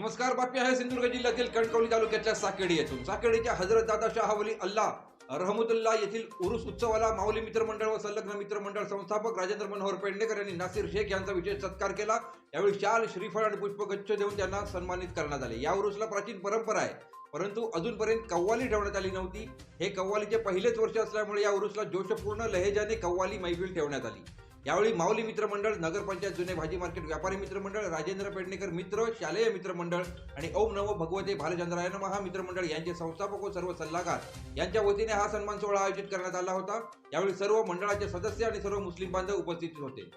नमस्कार बातमी आहे सिंधुदुर्ग जिल्ह्यातील कणकवली तालुक्याच्या साकेडी येथून. साकेडीच्या हजरत दादा शाह वली अल्लाह रहमतुल्ला येथील उरुस उत्सवाला माऊली मित्रमंडळ व संलग्न मित्रमंडळ संस्थापक राजेंद्र मनोहर पेडणेकर यांनी नासिर शेख यांचा विशेष सत्कार केला. यावेळी शाल श्रीफळ आणि पुष्पगच्छ देऊन त्यांना सन्मानित करण्यात आले. या उरुसला प्राचीन परंपरा आहे परंतु अजूनपर्यंत कव्वाली ठेवण्यात आली नव्हती. हे कव्वालीचे पहिलेच वर्ष असल्यामुळे या उरुसला जोशपूर्ण लहेजाने कव्वाली मैफिल ठेवण्यात आली. यावेळी माऊली मित्रमंडळ नगरपंचायत जुने भाजी मार्केट व्यापारी मित्रमंडळ राजेंद्र पेडणेकर मित्र शालेय मित्रमंडळ आणि ओम नमो भगवते भालचंद्रायन महा मित्रमंडळ यांचे संस्थापक व सर्व सल्लागार यांच्या वतीने हा सन्मान सोहळा आयोजित करण्यात आला होता. यावेळी सर्व मंडळाचे सदस्य आणि सर्व मुस्लिम बांधव उपस्थित होते.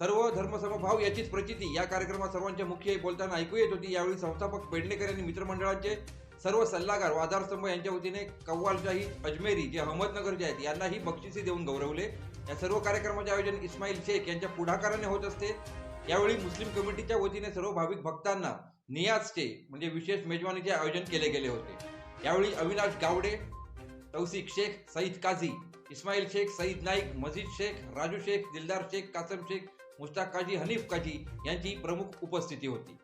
सर्व धर्मसमभाव याचीच प्रचिती या कार्यक्रमात सर्वांच्या मुख्य बोलताना ऐकू येत होती. यावेळी संस्थापक पेडणेकर यांनी मित्रमंडळाचे सर्व सल्लागार व आधारस्तंभ यांच्या वतीने कव्वालशाही अजमेरी जे अहमदनगरचे आहेत यांनाही बक्षिसी देऊन गौरवले. या सर्व कार्यक्रमाचे आयोजन इस्माईल शेख यांच्या पुढाकाराने होत असते. यावेळी मुस्लिम कमिटीच्या वतीने सर्व भाविक भक्तांना नियाजचे म्हणजे विशेष मेजवानीचे आयोजन केले गेले होते. यावेळी अविनाश गावडे तौसिक शेख सईद काझी इस्माईल शेख सईद नाईक मजीद शेख राजू शेख दिलदार शेख कासम शेख मुश्ताक काजी हनीफ काजी यांची प्रमुख उपस्थिती होती.